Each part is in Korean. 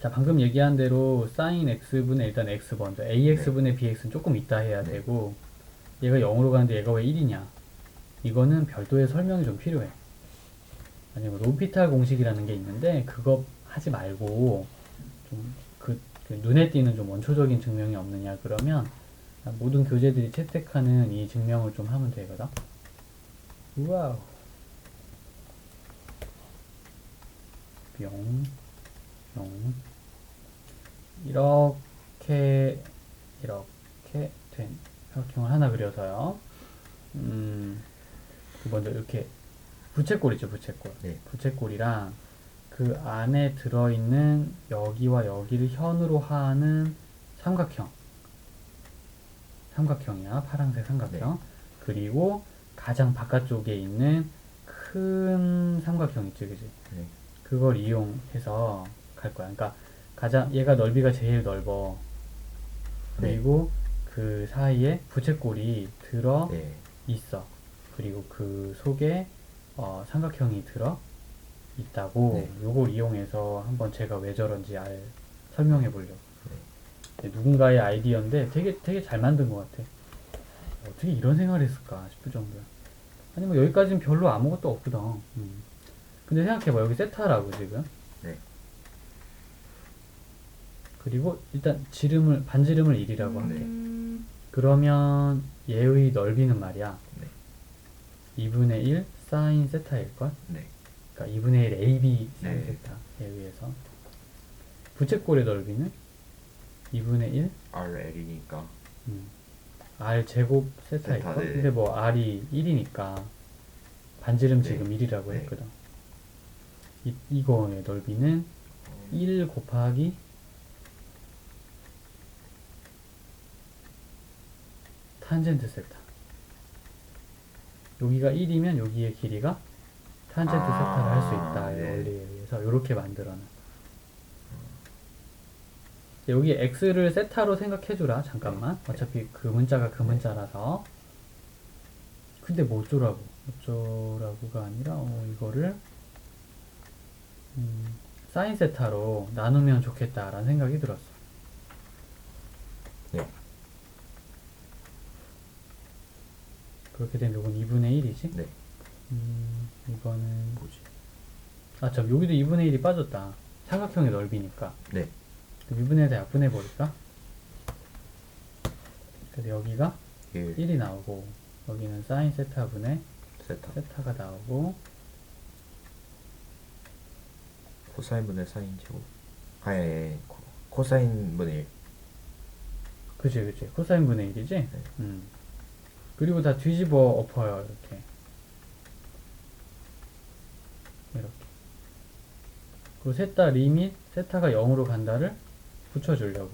자, 방금 얘기한 대로 sin x분의 일단 x 먼저 ax분의 bx는 조금 이따 해야 네. 되고 얘가 0으로 가는데 얘가 왜 1이냐? 이거는 별도의 설명이 좀 필요해. 아니면 로피탈 공식이라는 게 있는데 그거 하지 말고 좀그 눈에 띄는 좀 원초적인 증명이 없느냐 그러면 모든 교재들이 채택하는 이 증명을 좀 하면 되거든. 와우. 뿅 뿅. 이렇게 이렇게 된 혈형을 하나 그려서요. 음, 그 먼저 이렇게 부채꼴이죠, 부채꼴. 네. 부채꼴이랑 그 안에 들어있는 여기와 여기를 현으로 하는 삼각형. 삼각형이야, 파란색 삼각형. 그리고 가장 바깥쪽에 있는 큰 삼각형 있죠, 그지? 네. 그걸 이용해서 갈 거야. 그러니까 가장 얘가 넓이가 제일 넓어. 그리고 그 사이에 부채꼴이 들어 네. 있어. 그리고 그 속에 어, 삼각형이 들어 있다고 네. 요걸 이용해서 한번 제가 왜 저런지 알 설명해 보려고. 네. 누군가의 아이디어인데 되게 되게 잘 만든 것 같아. 어떻게 이런 생각을 했을까 싶을 정도야. 아니 뭐 여기까지는 별로 아무것도 없거든. 음. 근데 생각해봐 여기 세타라고 지금. 네. 그리고 일단 지름을 반지름을 1이라고 네. 할게. 그러면 얘의 넓이는 말이야. 네. 2분의 1 사인 세타일걸? 네. 그러니까 2분의 1 AB 사인 네. 세타에 의해서. 부채꼴의 넓이는 2분의 1 RL이니까 음. R 제곱 세타 세타, 네. 근데 뭐 R이 1이니까 반지름 네. 지금 1이라고 네. 했거든 이, 이거의 넓이는 1 곱하기 탄젠트 세타. 여기가 1이면 여기의 길이가 탄젠트 아, 세타를 할 수 있다. 의 네. 원리에 의해서 이렇게 만들어놔. 여기 x를 세타로 생각해주라. 잠깐만. 네. 어차피 그 문자가 그 문자라서. 근데 뭐 어쩌라고? 어쩌라고가 아니라 어, 이거를 음, 사인 세타로 나누면 좋겠다라는 생각이 들었어 네. 그렇게 되면 이건 2분의 1이지 네. 음, 이거는 뭐지? 아 참 여기도 2분의 1이 빠졌다 삼각형의 넓이니까 네. 그럼 2분의 1에 약분해 버릴까? 그래서 여기가 1 1이 나오고 여기는 사인 세타분의 세타 세타가 나오고 코사인분의 사인 제곱 아예 코, 코사인분의 1 그치 그치 코사인 분의 1이지? 네. 음. 그리고 다 뒤집어 엎어요 이렇게 이렇게 그리고 세타 리밋 세타가 0으로 간다를 붙여주려고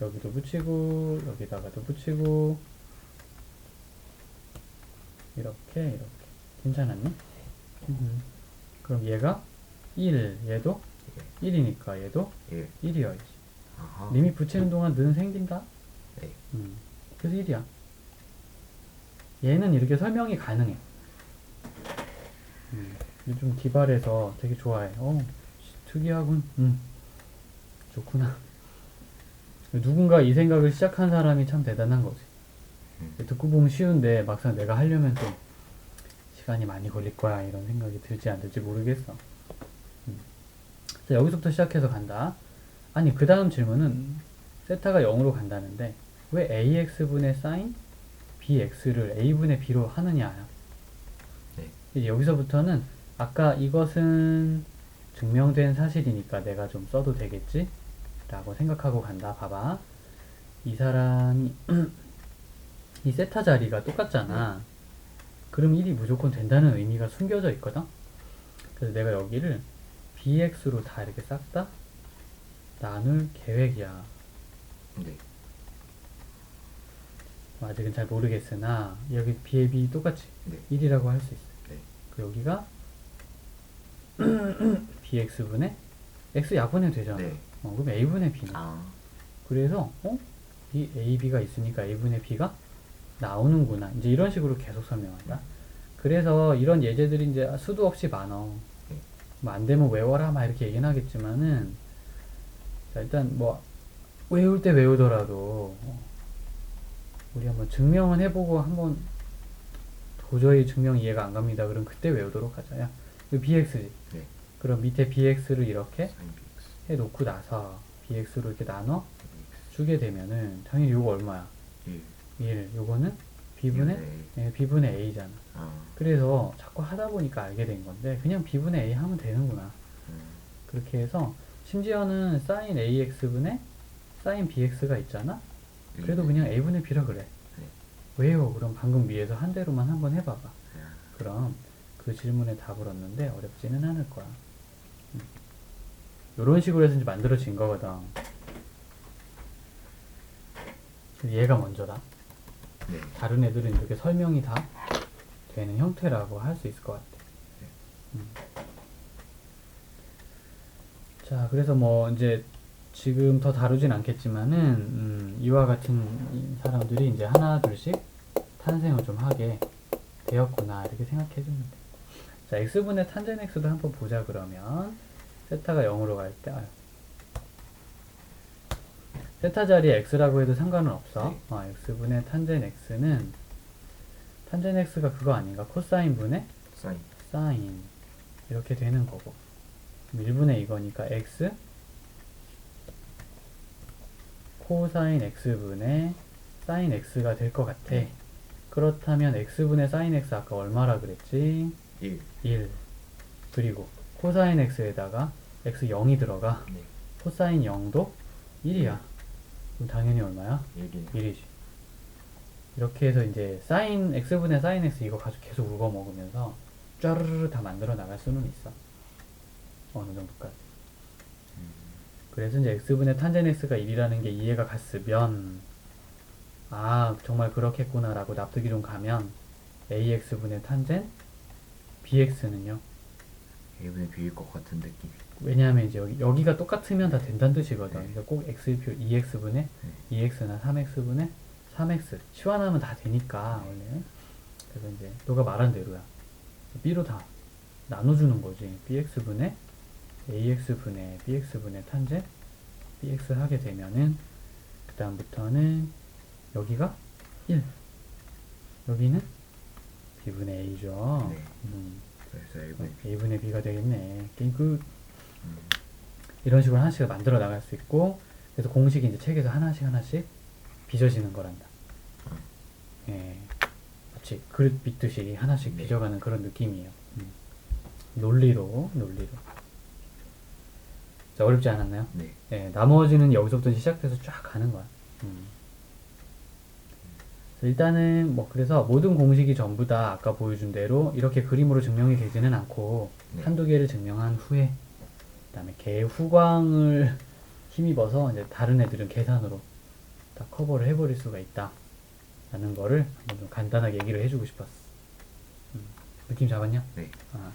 여기도 붙이고 여기다가도 붙이고 이렇게 이렇게 괜찮았니? 음. 그럼 얘가 1 얘도 1이니까 얘도 1 1이어야지 아하 리밋 붙이는 동안 는 생긴다? 네. 음. 그래서 1이야. 얘는 이렇게 설명이 가능해. 음. 좀 기발해서 되게 좋아해. 어, 씨, 특이하군. 음. 좋구나. 누군가 이 생각을 시작한 사람이 참 대단한 거지. 음. 듣고 보면 쉬운데 막상 내가 하려면 또 시간이 많이 걸릴 거야 이런 생각이 들지 안 들지 모르겠어. 음. 자, 여기서부터 시작해서 간다. 아니 그 다음 질문은 세타가 0으로 간다는데 왜 ax분의 sin bx를 a분의 b로 하느냐야. 네. 여기서부터는 아까 이것은 증명된 사실이니까 내가 좀 써도 되겠지? 라고 생각하고 간다. 봐봐. 이 사람이 이 세타 자리가 똑같잖아. 그럼 1이 무조건 된다는 의미가 숨겨져 있거든? 그래서 내가 여기를 bx로 다 이렇게 싹 다 나눌 계획이야. 네. 아직은 잘 모르겠으나 여기 b의 b 똑같이 네. 1이라고 할 수 있어. 네. 그 여기가 bx분의 x 약분해도 되잖아. 네. 어, 그럼 a분의 b는 아 그래서 어? 이 a, b가 있으니까 a분의 b가 나오는구나. 이제 이런 식으로 계속 설명한다. 그래서 이런 예제들이 이제 수도 없이 많어. 네. 뭐안 되면 외워라 막 이렇게 얘기는 하겠지만은 자, 일단 뭐 외울 때 외우더라도 어, 우리 한번 증명은 해보고 한번 도저히 증명 이해가 안 갑니다. 그럼 그때 외우도록 하자. 야, 이거 bx지. 네. 그럼 밑에 bx를 이렇게. 해놓고 나서 bx로 이렇게 나눠. 주게 되면은 당연히 요거 얼마야? 1. 1. 요거는 b분의 예, b분의 a잖아. 아. 그래서 자꾸 하다 보니까 알게 된 건데 그냥 b분의 a 하면 되는구나. 음. 그렇게 해서 심지어는 sin ax분의 sin bx가 있잖아. 그래도 네. 그냥 a분의 b라 그래. 네. 왜요? 그럼 방금 위에서 한 대로만 한번 해봐봐. 아, 그럼 그 질문에 답을 얻는데 어렵지는 않을 거야. 이런 식으로 해서 이제 만들어진 거거든. 얘가 먼저다. 네. 다른 애들은 이렇게 설명이 다 되는 형태라고 할 수 있을 것 같아. 음. 자, 그래서 뭐 이제 지금 더 다루진 않겠지만은 음, 이와 같은 이 사람들이 이제 하나 둘씩 탄생을 좀 하게 되었구나 이렇게 생각해 주면 돼. 자, x분의 탄젠 x도 한번 보자 그러면 세타가 0으로 갈 때. 세타 자리에 x라고 해도 상관은 없어. 네. 어, x분의 탄젠 x는 탄젠 x가 그거 아닌가? 코사인 분의 사인. 사인 이렇게 되는 거고 1분의 이거니까 x 코사인 x분의 사인 x가 될 것 같아. 네. 그렇다면 x분의 사인 x 아까 얼마라 그랬지? 1. 1 그리고 코사인 x에다가 x 0이 들어가 네. 코사인 0도 1이야 그럼 당연히 얼마야? 1이네. 1이지 이렇게 해서 이제 사인 x분의 사인 x 이거 가지고 계속 울거 먹으면서 쫘르르 다 만들어 나갈 수는 있어 어느 정도까지 음. 그래서 이제 x분의 탄젠 x가 1이라는 게 이해가 갔으면 아 정말 그렇겠구나 라고 납득이 좀 가면 ax분의 탄젠 bx는요 A분의 B일 것 같은 느낌. 왜냐하면 이제 여기, 여기가 똑같으면 다 된다는 뜻이거든. 네. 그러니까 꼭 x표 2x분의 2x나 3x분의 3x 치환하면 다 되니까 원래. 그래서 이제 너가 말한 대로야. b로 다 나눠주는 거지. bx분의 ax분의 bx분의 탄젠 bx 하게 되면은 그 다음부터는 여기가 1 여기는 b분의 a죠. 네. 음, 그래서 A분의 B. a분의 b가 되겠네. 게임 끝. 음. 이런 식으로 하나씩 만들어 나갈 수 있고 그래서 공식이 이제 책에서 하나씩 하나씩 빚어지는 거란다. 예, 마치 그릇 빚듯이 하나씩 네. 빚어가는 그런 느낌이에요. 음. 논리로 논리로. 자 어렵지 않았나요? 네. 예, 나머지는 여기서부터 시작돼서 쫙 가는 거야. 음. 일단은 뭐 그래서 모든 공식이 전부 다 아까 보여준 대로 이렇게 그림으로 증명이 되지는 않고 네. 한두 개를 증명한 후에 그다음에 개 후광을 힘입어서 이제 다른 애들은 계산으로 다 커버를 해버릴 수가 있다. 라는 거를 좀 간단하게 얘기를 해주고 싶었어. 음. 느낌 잡았냐? 네. 아,